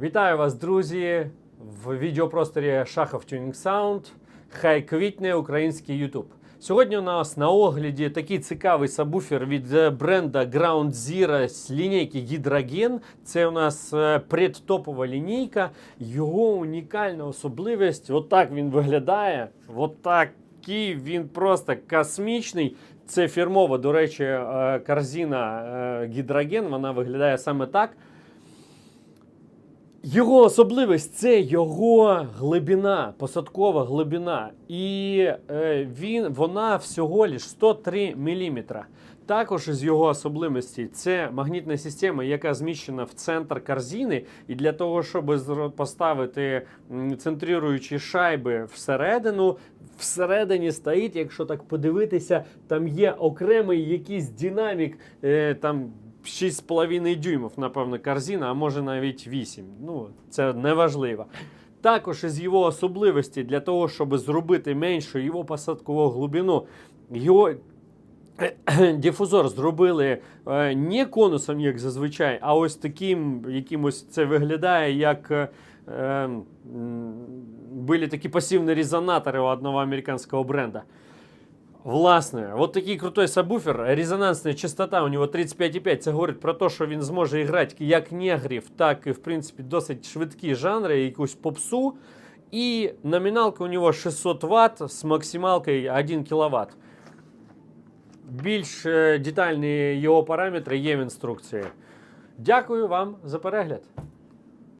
Вітаю вас, друзі, в відеопросторі Шахов Tuning Sound. Хай квітне український YouTube. Сьогодні у нас на огляді такий цікавий сабвуфер від е, бренда Ground Zero з лінійки Hydrogen. Це у нас е, предтопова лінійка. Його унікальна особливість. Отак він виглядає. Отакий він просто космічний. Це фірмова, до речі, е, корзина Hydrogen. Вона виглядає саме так. Його особливість це його глибина, посадкова глибина. І е, він, вона всього лиш 103 мм. Також із його особливостей це магнітна система, яка зміщена в центр корзини. І для того, щоб поставити центруючі шайби всередину, всередині стоїть, якщо так подивитися, там є окремий якийсь динамік. Е, там 6,5 дюймів, напевно, корзина, а може навіть 8. Ну, це неважливо. Також із його особливості для того, щоб зробити меншу його посадкову глибину, його дифузор зробили е, не конусом, як зазвичай, а ось таким якимось це виглядає як. е, м, Были такі пасивні резонатори у одного американського бренда. Власне, от такий крутий сабвуфер, резонансна частота у нього 35,5. Це говорить про те, що він зможе грати як негрів, так і в принципі досить швидкі жанри, якусь попсу. І номіналка у нього 600 Вт з максималкою 1 кВт. Більш е, детальні його параметри є в інструкції. Дякую вам за перегляд.